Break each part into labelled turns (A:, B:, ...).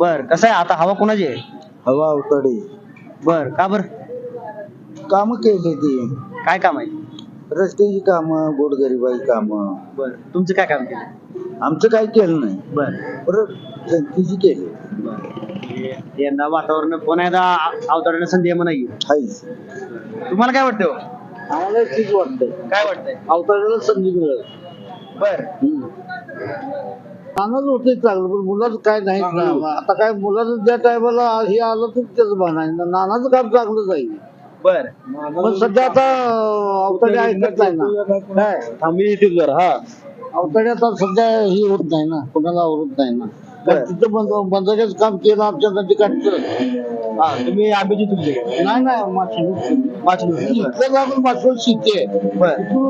A: बर कसं आहे? आता हवा कोणाची आहे?
B: हवा अवतडे
A: बर का बर?
B: काम केली ती.
A: काय काम आहे?
B: रस्त्याची कामं गोरगरिबाची कामं.
A: बर तुमचं काय काम केलं?
B: आमचं काय केलं नाही.
A: बर.
B: परत जनतेची केली.
A: यंदा वातावरण पुन्हा एकदा अवतरण्याची संधी आहे म्हणा की.
B: हायच
A: तुम्हाला काय वाटतं हो?
B: आम्हाला ठीक वाटतंय.
A: काय वाटतंय?
B: अवतड्याला संधी मिळेल.
A: बर.
B: नानाच होते चांगलं पण मुलाचं काय नाही ना. आता काय मुलाचं ज्या टायमाला हे आलं तर त्याच म्हणायचं नानाचं काम चांगलं जाईल
A: बर.
B: पण सध्या आता अवतडे ऐकत नाही ना. काय?
A: आम्ही येतील जर हा.
B: अवतडे आता सध्या हे होत नाही ना. कोणाला आवडत नाही ना. तिथं बंद काम केलं आमच्या नदीकाठचं
A: हा तुम्ही आंब्याची तुमची.
B: नाही नाही माशे
A: वाचली
B: इथलं लागून शेती आहे
A: बर.
B: तो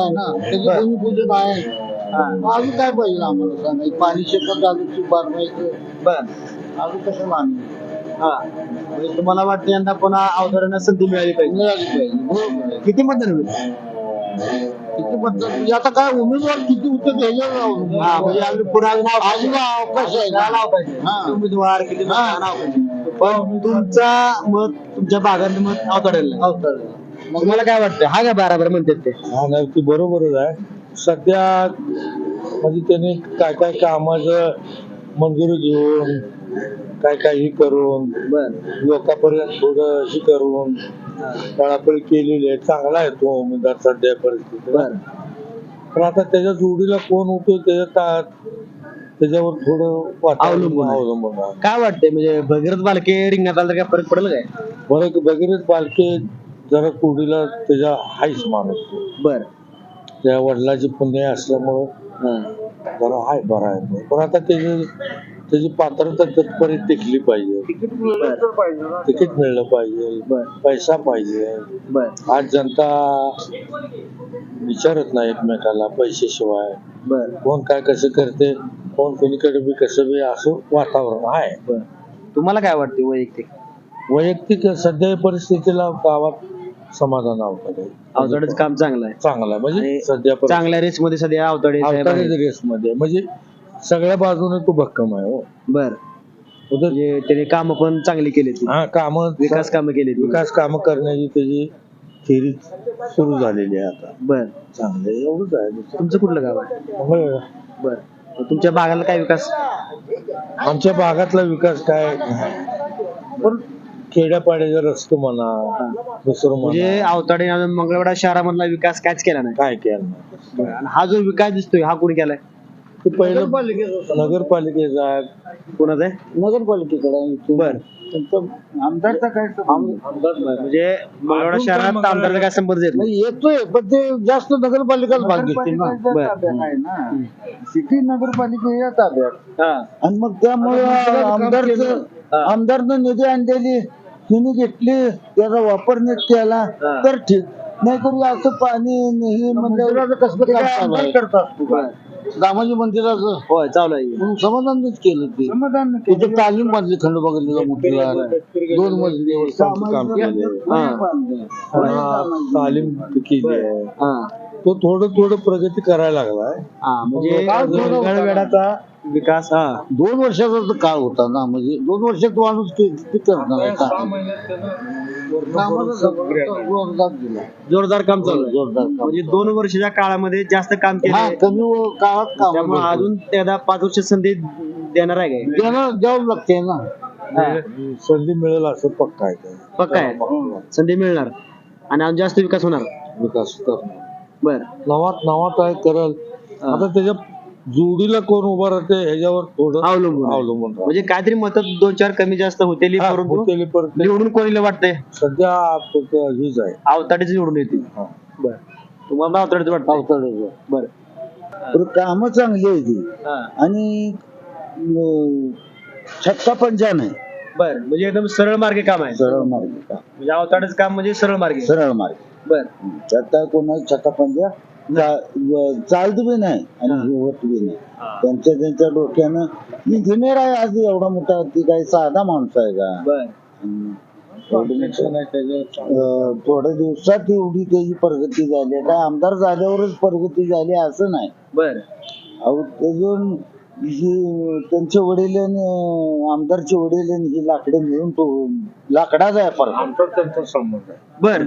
B: आहे ना. त्याची. भूमिपूजन आहे. अजून काय पाहिजे आम्हाला सांगा पाणी शेतात झालं बारवायचं
A: बर
B: अजून कसं आम्ही
A: हा म्हणजे तुम्हाला वाटतं यंदा पुन्हा अवतरण्याची संधी मिळाली पाहिजे
B: मिळाली पाहिजे बरोबर आहे.
A: किती मतदान होईल
B: किती पद्धत म्हणजे आता काय उमेदवार किती होते त्याच्यावर.
A: हा म्हणजे अजून पुन्हा अजून अवकाश
B: अजून अवकाश आहे
A: आहे.
B: ना.
A: अवकाश आहे.
B: हा.
A: उमेदवार किती. पण तुमचा मत तुमच्या भागात मत अवतडेल
B: अवतडे.
A: मग मला काय वाटतं हा काय बरोबर म्हणतात ते
C: हा नाही ती बरोबरच आहे सध्या म्हणजे त्यांनी काय काय कामाचं मंजुरी घेऊन काय काय ही करून
A: बर
C: लोकांपर्यंत थोडं ही करून पळापळी केलेली आहे चांगला आहे तो उमेदवार सध्या परिस्थिती
A: बर
C: पण आता त्याच्या जोडीला कोण होतो त्याच्या त्याच्यावर थोडं
A: अवलंबून.
C: अवलंबून आहे.
A: काय वाटतंय म्हणजे भगीरथ बालके रिंगणात आलं तर काय फरक पडेल काय
C: बरं बघितलं पालखे जरा कुडीला त्याच्या हायच माणूस.
A: बर
C: त्या वडिलाची पुण्य असल्यामुळं जरा हाय बरा आहे. तो. पण आता त्याची त्याची पात्रता तिथपर्यंत टिकली पाहिजे.
B: तिकीट मिळालं पाहिजे
A: बर.
C: पैसा पाहिजे.
A: बर.
C: आज जनता विचारत नाही एकमेकाला पैशाशिवाय
A: बर.
C: कोण काय कसं करते कोण कोणीकडे बी कसं बी असं वातावरण आहे.
A: बर. तुम्हाला काय वाटते वैयक्तिक?
C: वैयक्तिक सध्या परिस्थितीला गावात समाधान अवतडे.
A: अवतडेच काम चांगलं आहे.
C: चांगला म्हणजे
A: आणि
C: सध्या
A: चांगल्या रेस मध्ये सध्या अवतडे साहेब आहेत.
C: अवतडे रेसमध्ये म्हणजे सगळ्या बाजूने तो भक्कम आहे हो.
A: बर.
C: उधर
A: म्हणजे त्याने काम पण चांगली केली ती
C: हा काम
A: विकास कामं केली ती
C: विकास कामं करण्याची त्याची थेरी सुरू झालेली आहे आता.
A: बर.
C: चांगले एवढंच आहे. दुसरं.
A: तुमचं कुठलं गाव आहे?
C: होय.
A: बर. तुमच्या भागाला काय विकास?
C: आमच्या भागातला विकास काय? पण खेड्यापाड्याचा रस्ते म्हणा दुसरं
A: म्हणजे
C: म्हणा
A: अवताडे आणि मंगळवेढा शहरामधला विकास कायच केला नाही.
C: काय केलं नाही.
A: आणि हा जो विकास दिसतोय हा कोणी केलाय?
C: ते पहिलं
B: नगरपालिकेचं.
A: कोणाचा आहे?
B: नगरपालिकेकडे
A: बर.
B: आमदारचा काय संबंध?
A: म्हणजे मंगळवेढा शहरात आमदारचा काय संपर्क येत नाही.
B: नाही, येतोय पण ते जास्त नगरपालिकाच भाग घेते ना.
A: बर.
B: सिटी नगरपालिकेच्या ताब्यात.
A: हा.
B: आणि मग त्यामुळे आमदारचं
A: हा.
B: आमदारनं निधी आणलेली तिने घेतली त्याचा वापर नीट केला. तर ठीक. नाहीतरी असं पाणी हे मंदिराचं कसं
A: बर.
B: रामाजी मंदिराचं?
A: होय चालू आहे.
B: म्हणून समाधानच केलं ते. समाधान तिथे तालीम बांधली खंडोबागलीला मोठीला दोन मजली
C: काम. पुन्हा तालीम केली. आहे
A: हा.
C: तो थोडं थोडं प्रगती करायला लागलाय.
A: म्हणजे
B: थोडं-
A: मंगळवेढाचा विकास हा.
B: दोन वर्षाचा तर काळ होता ना म्हणजे दोन वर्षात माणूस करणार आहे का? कामाला जोरदार दिला.
A: जोरदार काम चालू आहे.
B: जोरदार काम.
A: म्हणजे दोन वर्षाच्या काळामध्ये जास्त काम
B: हा
A: केलं
B: कमी व- काळात काम
A: त्यामुळे अजून त्याला पाच वर्ष संधी देणार आहे काय
B: द्यावं द्यावं लागते ना.
A: हा.
C: संधी मिळेल असं पक्का आहे. ते.
A: पक्का आहे. संधी मिळणार. आणि अजून जास्त विकास होणार.
C: विकास करणार
A: बर.
C: नवात नवात आहे करल. आता त्याच्या जोडीला कोण उभा राहते ह्याच्यावर थोडं
A: अवलंबून आहे.
C: अवलंबून राहतं.
A: म्हणजे काहीतरी मत दोन चार कमी जास्त होतील
C: हा,
A: परंतु
C: होतेली परत
A: निवडून कोणीला वाटतंय?
C: सध्या हीच आहे.
A: अवताडीच निवडून येतील.
C: हा.
A: बर. तुम्हाला अवताडीच वाटतं
B: अवतड्याचं.
A: बर.
B: कामं चांगली आहे ती. आणि अं, छक्का पंजा नाही
A: बर. म्हणजे एकदम सरळ मार्गे काम आहे.
B: सरळ मार्ग काम.
A: म्हणजे अवताडीच काम म्हणजे सरळ मार्गे.
B: सरळ मार्ग.
A: बर.
B: त्यात काय कोणाचा छक्का पंजा? चालत बी नाही आणि होत बी नाही. त्यांच्या त्यांच्या डोक्यानं इंजिनियर आहे आज एवढा मोठा ती काही साधा माणूस आहे का? थोड्या दिवसात एवढी त्याची प्रगती झाली. काय आमदार झाल्यावरच प्रगती झाली असं नाही.
A: बर.
B: अहो त्याचं ही वडील आणि आमदारचे वडील आणि ही लाकडं मिळून तो लाकडाचा आहे फरक.
C: आमचा त्यांचा संबंध आहे.
A: बर.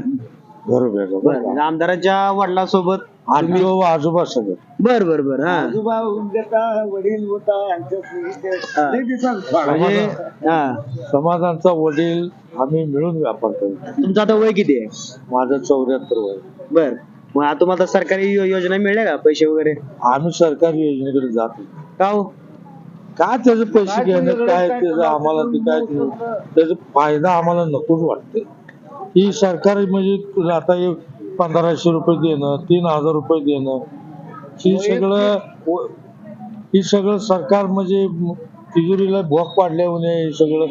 C: बरोबर आहे, बरोबर आहे.
A: बर. आमदाराच्या वडिलांसोबत
C: आजी व आजोबा सगळं.
A: बर बर बर हा.
B: आजोबा होता वडील होता यांच्या
A: हा.
B: लई दिवसांत
A: म्हणजे हा.
C: समाजांचा वडील आम्ही मिळून व्यापार करतो
A: तुमचं आता वय किती आहे?
C: माझं चौऱ्याहत्तर वय.
A: बर. मग आता तुम्हाला सरकारी यो- योजना मिळल्या का? पैसे वगैरे?
C: आम्ही सरकारी योजनेकडे जातो.
A: का हो?
C: काय त्याचे पैसे घेणं काय त्याचं आम्हाला ते काय त्याचा फायदा आम्हाला नकोच वाटते. ही सरकार म्हणजे तुला आता हे पंधराशे रुपये देणं तीन हजार रुपये देणं. ही सगळं व- ही सगळं सरकार म्हणजे तिजोरीला भोग पाडल्यावर हे सगळं.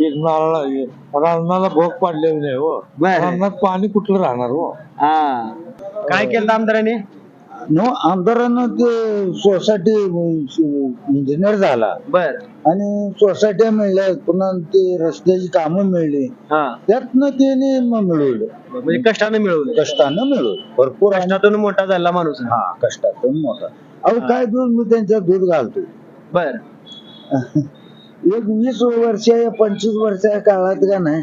C: हे नारळा हे रानाला भोग पाडल्यावर नाही हो.
A: बर.
C: रानात पाणी कुठलं राहणार हो?
A: हा. काय केलं आमदाराने
B: नो आमदारानं ते सोसायटी इंजिनियर झाला.
A: बर.
B: आणि सोसायट्या मिळल्या पुन्हा ते रस्त्याची कामं मिळली.
A: हा.
B: त्यातनं त्याने म- मिळवलं.
A: म्हणजे कष्टाने मिळवलं.
B: कष्टानं मिळवलं. भरपूर आणि-
A: कष्टातून मोठा झाला माणूस.
B: हा कष्टातून मोठा. अहो काय दूध मी त्यांच्यात दूध घालतो
A: बर.
B: एक वीस वर्ष या पंचवीस वर्षाच्या काळात का नाही?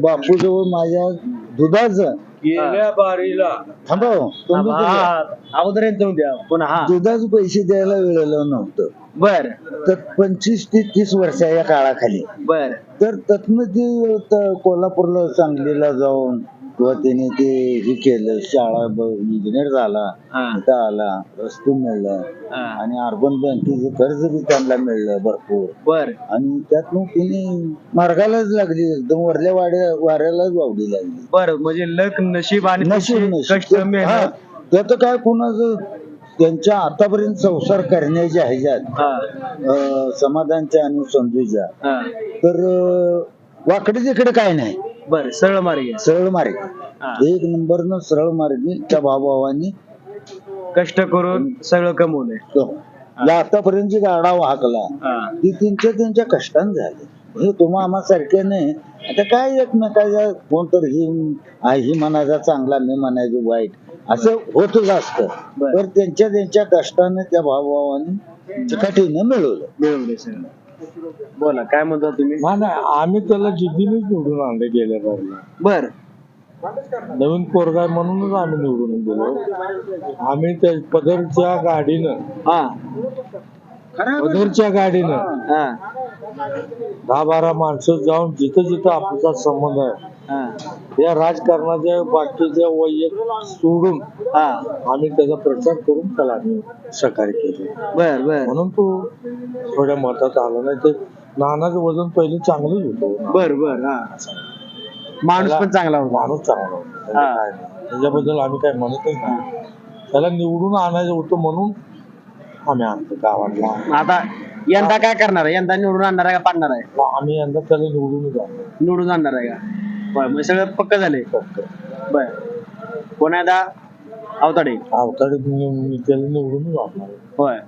B: बापू जवळ माझ्या दुधाचं
C: गेल्या बारीला.
B: थांबा हो, तुम्ही
A: हा, अगोदर येतो द्या. पुन्हा हा.
B: दुधाचे पैसे द्यायला वेळेला नव्हतं.
A: बर.
B: तर पंचवीस ते तीस वर्षाच्या काळाखाली.
A: बर.
B: तर त्यातनं ते त- कोल्हापूरला सांगलीला जाऊन किंवा त्याने ते हे केलं शाळा इंजिनियर झाला इथं आला रस्ते मिळलं. आणि अर्बन बँकेचं कर्ज बी त्यांना मिळलं भरपूर.
A: बर.
B: आणि त्यातनं तिने मार्गालाच लागली एकदम वरल्या वाड्या वाऱ्यालाच वावडी लागली.
A: बर म्हणजे लक नशीब आणि
B: नशीब नशीब. हा,
A: मेहनत
B: त्याचं काय कुणाचं त्यांच्या आतापर्यंत संसार करण्याच्या ह्याच्यात
A: हा.
B: अं, समाधानच्या आणि संजूच्या
A: हा.
B: तर अं, वाकडे तिकडे काय नाही.
A: बर सरळ मार्ग
B: सरळ मार्ग.
A: हा.
B: एक नंबर न सरळ मार्गी त्या भावाभावानी
A: कष्ट करून सगळं कमवलंय.
B: तो- या आतापर्यंत जी गाडा वाहकला
A: हा.
B: ती त्यांच्या त्यांच्या कष्टाने झाली. हे तुम्हा आम्हा सारखे नाही. आता काय एकमेकाच्या कोणतर ही आ, ही म्हणायचा चांगला मी म्हणायचो वाईट. असं होतच असतं.
A: बरं.
B: तर त्यांच्या त्यांच्या कष्टाने त्या भावभावाने चिकाटीनं मिळवलं.
A: मिळवलंय सगळं. बोला काय म्हणता तुम्ही?
C: नाही आम्ही त्याला जिद्दीनेच निवडून आणले गेल्या
A: बर.
C: नवीन पोरगा म्हणूनच आम्ही निवडून दिलो. आम्ही त्या पदरच्या गाडीनं
A: हा.
C: पदरच्या गाडीनं
A: हा.
C: दहा बारा माणसं जाऊन जिथं जिथं आपला संबंध आहे या राजकारणाच्या बाकीच्या वैयक्तिक सोडून
A: हा.
C: आम्ही त्याचा प्रचार करून त्याला आम्ही सहकार्य केलं.
A: बर बर.
C: म्हणून तो थोड्या मतात आला नाही. तर नानाचं वजन पहिले चांगलंच होतं.
A: बर बर हा. माणूस पण चांगला होता.
C: माणूस चांगला होता. त्याला. काय नाही. त्याच्याबद्दल आम्ही काय म्हणतच नाही. त्याला निवडून आणायचं होतं म्हणून आम्ही आणतो गावातला.
A: आता यंदा काय करणार आहे? यंदा निवडून आणणार आहे का पाडणार आहे?
C: आम्ही यंदा त्याला निवडूनच
A: निवडून आणणार आहे का? बर म्हणजे सगळं पक्क झाले.
C: फक्त
A: बर. कोण आहे आता? अवताडे.
C: अवताडे त्याला निवडूनच
A: होय.